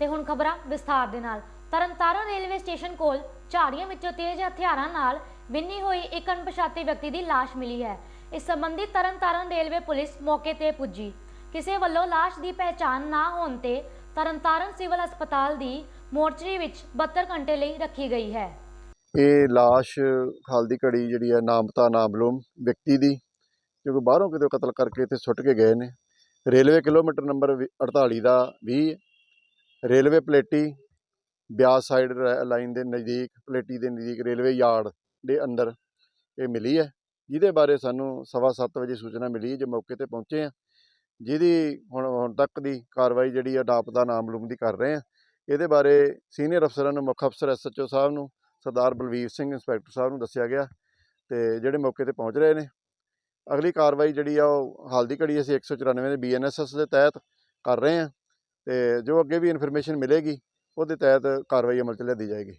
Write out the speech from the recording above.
ਤੇ ਹੁਣ ਖਬਰਾਂ ਵਿਸਥਾਰ ਦੇ ਨਾਲ। ਤਰਨਤਾਰਨ ਰੇਲਵੇ ਸਟੇਸ਼ਨ ਕੋਲ ਝਾੜੀਆਂ ਵਿੱਚੋਂ ਤੇਜ਼ ਹਥਿਆਰਾਂ ਨਾਲ ਵਿੰਨੀ ਹੋਈ ਇੱਕ ਅਣਪਛਾਤੇ ਵਿਅਕਤੀ ਦੀ ਲਾਸ਼ ਮਿਲੀ ਹੈ। ਇਸ ਸੰਬੰਧੀ ਤਰਨਤਾਰਨ ਰੇਲਵੇ ਪੁਲਿਸ ਮੌਕੇ ਤੇ ਪੁੱਜੀ। ਕਿਸੇ ਵੱਲੋਂ ਲਾਸ਼ ਦੀ ਪਹਿਚਾਣ ਨਾ ਹੋਣ ਤੇ ਤਰਨਤਾਰਨ ਸਿਵਲ ਹਸਪਤਾਲ ਦੀ ਮੋਰਚਰੀ ਵਿੱਚ 72 ਘੰਟੇ ਲਈ ਰੱਖੀ ਗਈ ਹੈ। ਇਹ ਲਾਸ਼ ਹਾਲ ਦੀ ਘੜੀ ਜਿਹੜੀ ਹੈ ਨਾਮਤਾ ਨਾਮਲੂਮ ਵਿਅਕਤੀ ਦੀ ਕਿਉਂਕਿ ਬਾਹਰੋਂ ਕਿਤੇ ਕਤਲ ਕਰਕੇ ਇੱਥੇ ਸੁੱਟ ਕੇ ਗਏ ਨੇ। ਰੇਲਵੇ ਕਿਲੋਮੀਟਰ ਨੰਬਰ ਵੀ- 48 ਦਾ 20 ਰੇਲਵੇ ਪਲੇਟੀ, ਬਿਆਸ ਸਾਈਡ ਲਾਈਨ ਦੇ ਨਜ਼ਦੀਕ, ਪਲੇਟੀ ਦੇ ਨਜ਼ਦੀਕ ਰੇਲਵੇ ਯਾਰਡ ਦੇ ਅੰਦਰ ਇਹ ਮਿਲੀ ਹੈ, ਜਿਹਦੇ ਬਾਰੇ ਸਾਨੂੰ ਸਵਾ ਸੱਤ ਵਜੇ ਸੂਚਨਾ ਮਿਲੀ ਜੇ ਮੌਕੇ ਤੇ ਪਹੁੰਚੇ ਆ ਜਿਹਦੀ ਹੁਣ ਹੁਣ ਤੱਕ ਦੀ ਕਾਰਵਾਈ ਜਿਹੜੀ ਆ ਨਾਪਤਾ ਨਾਮਲੂਮ ਦੀ ਕਰ ਰਹੇ ਆ ਇਹਦੇ ਬਾਰੇ ਸੀਨੀਅਰ ਅਫਸਰਾਂ ਨੂੰ, ਮੁੱਖ ਅਫਸਰ ਐਸਐਚਓ ਸਾਹਿਬ ਨੂੰ, ਸਰਦਾਰ ਬਲਵੀਰ ਸਿੰਘ ਇੰਸਪੈਕਟਰ ਸਾਹਿਬ ਨੂੰ ਦੱਸਿਆ ਗਿਆ ਤੇ ਜਿਹੜੇ ਮੌਕੇ ਤੇ ਪਹੁੰਚ ਰਹੇ ਨੇ। ਅਗਲੀ ਕਾਰਵਾਈ ਜਿਹੜੀ ਆ, ਉਹ ਹਾਲ ਦੀ ਘੜੀ ਅਸੀਂ 194 ਦੇ ਬੀਐਨਐਸਐਸ ਦੇ ਤਹਿਤ ਕਰ ਰਹੇ ਹਾਂ। ਤੇ ਜੋ ਅੱਗੇ ਵੀ ਇਨਫੋਰਮੇਸ਼ਨ ਮਿਲੇਗੀ ਉਹਦੇ ਤਹਿਤ ਕਾਰਵਾਈ ਅਮਲ ਚ ਲਿਆਂਦੀ ਜਾਏਗੀ।